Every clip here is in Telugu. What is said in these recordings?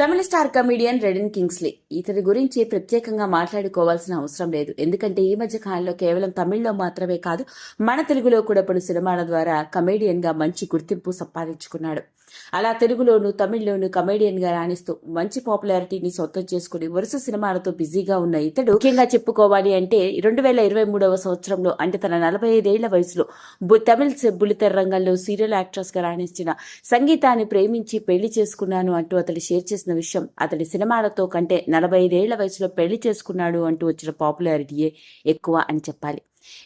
Tamil star comedian Redin Kingsley. ఇతని గురించి ప్రత్యేకంగా మాట్లాడుకోవాల్సిన అవసరం లేదు. ఎందుకంటే ఈ మధ్య కాలంలో కేవలం తమిళ్ళో మాత్రమే కాదు మన తెలుగులో కూడా పలు సినిమాల ద్వారా కమేడియన్గా మంచి గుర్తింపు సంపాదించుకున్నాడు. అలా తెలుగులోను తమిళ్ళోను కమేడియన్గా రాణిస్తూ మంచి పాపులారిటీని సొంతం చేసుకుని వరుస సినిమాలతో బిజీగా ఉన్న ఇతడు ముఖ్యంగా చెప్పుకోవాలి అంటే రెండు వేల ఇరవై మూడవ సంవత్సరంలో అంటే తన నలభై ఐదేళ్ళ వయసులో బు- తమిళ బుల్లితెర రంగంలో సీరియల్ యాక్ట్రెస్గా రాణించిన సంగీతాన్ని ప్రేమించి పెళ్ళి చేసుకున్నాను అంటూ అతడు షేర్ చేసిన విషయం అతడి సినిమాలతో కంటే నలభై ఐదేళ్ళ వయసులో పెళ్ళి చేసుకున్నాడు అంటూ వచ్చిన పాపులారిటీయే ఎక్కువ అని చెప్పాలి.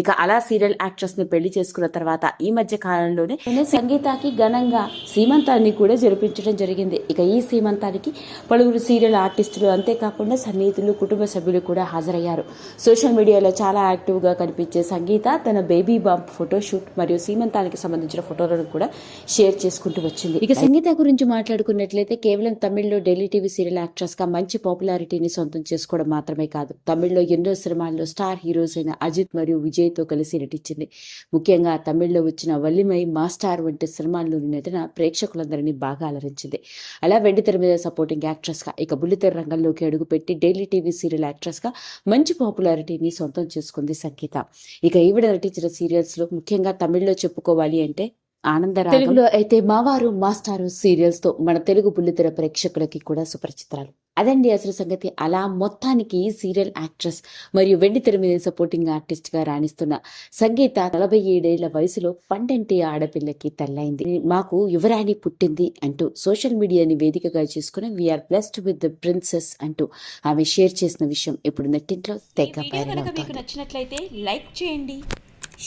ఇక అలా సీరియల్ యాక్ట్రెస్ని పెళ్ళి చేసుకున్న తర్వాత ఈ మధ్య కాలంలోనే సంగీతాకి ఘనంగా సీమంతాన్ని కూడా జరిపించడం జరిగింది. ఇక ఈ సీమంతానికి పలువురు సీరియల్ ఆర్టిస్టులు అంతేకాకుండా సన్నిహితులు కుటుంబ సభ్యులు కూడా హాజరయ్యారు. సోషల్ మీడియాలో చాలా యాక్టివ్గా కనిపించే సంగీత తన బేబీ బాంబ్ ఫోటోషూట్ మరియు సీమంతానికి సంబంధించిన ఫోటోలను కూడా షేర్ చేసుకుంటూ వచ్చింది. ఇక సంగీత గురించి మాట్లాడుకున్నట్లయితే కేవలం తమిళ్ళో ఢిల్లీ టీవీ సీరియల్ యాక్ట్రెస్గా మంచి పాపులారిటీని సొంతం చేసుకోవడం మాత్రమే కాదు. తమిళ్ళో ఎన్నో సినిమాల్లో స్టార్ హీరోస్ అయిన అజిత్ మరియు విజయ్తో కలిసి నటించింది. ముఖ్యంగా తమిళ్ళో వచ్చిన వల్లిమై మాస్టార్ వంటి సినిమాల్లోని నటన ప్రేక్షకులందరినీ బాగా అలరించింది. అలా వెండితెర మీద సపోర్టింగ్ యాక్ట్రెస్గా ఇక బుల్లితెర రంగంలోకి అడుగుపెట్టి డైలీ టీవీ సీరియల్ యాక్ట్రెస్గా మంచి పాపులారిటీని సొంతం చేసుకుంది సంగీత. ఇక ఈవిడ నటించిన సీరియల్స్లో ముఖ్యంగా తమిళ్ళో చెప్పుకోవాలి అంటే ఆనందరాగం. తెలుగులో అయితే మావారు మాస్టారు సీరియల్స్తో మన తెలుగు బుల్లితెర ప్రేక్షకులకి కూడా సుపరిచిత్రాలు. అదండి అసలు సంగతి. అలా మొత్తానికి సీరియల్ యాక్ట్రెస్ మరియు వెండి తెర మీద సపోర్టింగ్ ఆర్టిస్ట్గా రాణిస్తున్న సంగీత నలభై ఏడేళ్ళ వయసులో పండంటి ఆడపిల్లకి తల్లైంది. మాకు యువరాణి పుట్టింది అంటూ సోషల్ మీడియాని వేదికగా చేసుకుని we are blessed with the princess అంటూ ఆమె షేర్ చేసిన విషయం ఇప్పుడు నెట్టింట్లో ఈ తెగ వీడియో వైరల్ కనుక మీకు అవుతోంది. నచ్చినట్లయితే లైక్ చేయండి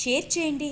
షేర్ చేయండి.